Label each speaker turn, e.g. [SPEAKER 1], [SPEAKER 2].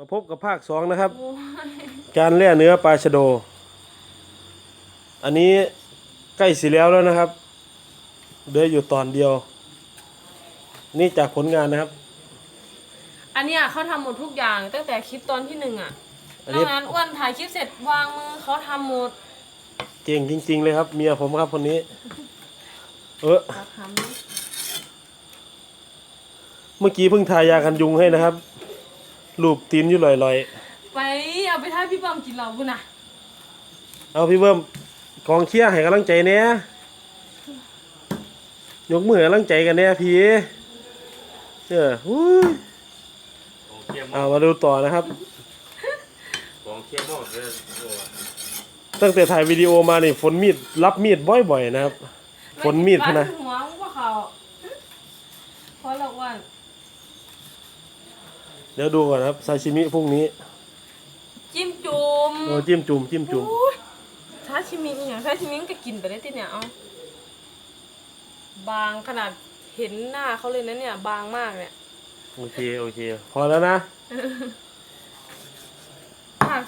[SPEAKER 1] มาพบกับภาคสองนะครับ
[SPEAKER 2] โอ้ย
[SPEAKER 1] การแล่เนื้อปลาชะโด อันนี้ใกล้สิแล้วแล้วนะครับเหลืออยู่ตอนเดียว นี่จากผลงานนะครับ
[SPEAKER 2] อันเนี้ยเขาทำหมดทุกอย่างตั้งแต่คลิปตอนที่หนึ่งอะ
[SPEAKER 1] อัน
[SPEAKER 2] นอ
[SPEAKER 1] นี้
[SPEAKER 2] กนั้นอ้วนถ่ายคลิปเสร็จวางมือเขาทำหมด
[SPEAKER 1] เก่งจริง ๆ เลยครับ เมียผมครับคนนี้ เออ
[SPEAKER 2] เขาท
[SPEAKER 1] เมื่อกี้เพิ่งทายากันยุงให้นะครับ รูปตีนอยู่ลอยำ
[SPEAKER 2] ไปเอาไปท่าพี่บอมกินเราบุญนะ
[SPEAKER 1] ๆ เอาพี่เบิ้มกองเชียร์ให้กำลังใจเนี้ยยกมือให้กำลังใจกันเนี้ยพี่เอออุ้ย
[SPEAKER 3] ของเคี่ยวหม้
[SPEAKER 1] เอา
[SPEAKER 3] อ
[SPEAKER 1] มาดูต่อนะครับ
[SPEAKER 3] ของเคี่ยวหม้อเลยโอ้
[SPEAKER 1] ตั้งแต่ถ่ายวิดีโอมานี่ฝนมีดรับมีดบ่อยๆนะครับ ฝนมีดพะนะ
[SPEAKER 2] หัวมึงว่าเขาเพราะเราอ้วน
[SPEAKER 1] เดี๋ยวดูก่อนครับซาชิมิพรุ่งนี้
[SPEAKER 2] จิ้มจุ่ม
[SPEAKER 1] เออจิ้มจุ่มจิ้มจุ่ม
[SPEAKER 2] อุ๊ยซาชิมิอหย่างซาชิมิมันก็กินไปได้ที่เนี่ยเอาบางขนาดเห็นหน้าเขาเลยนะเนี่ย บางมากเนี่ย
[SPEAKER 1] โอเคโอเค พอแล้วนะ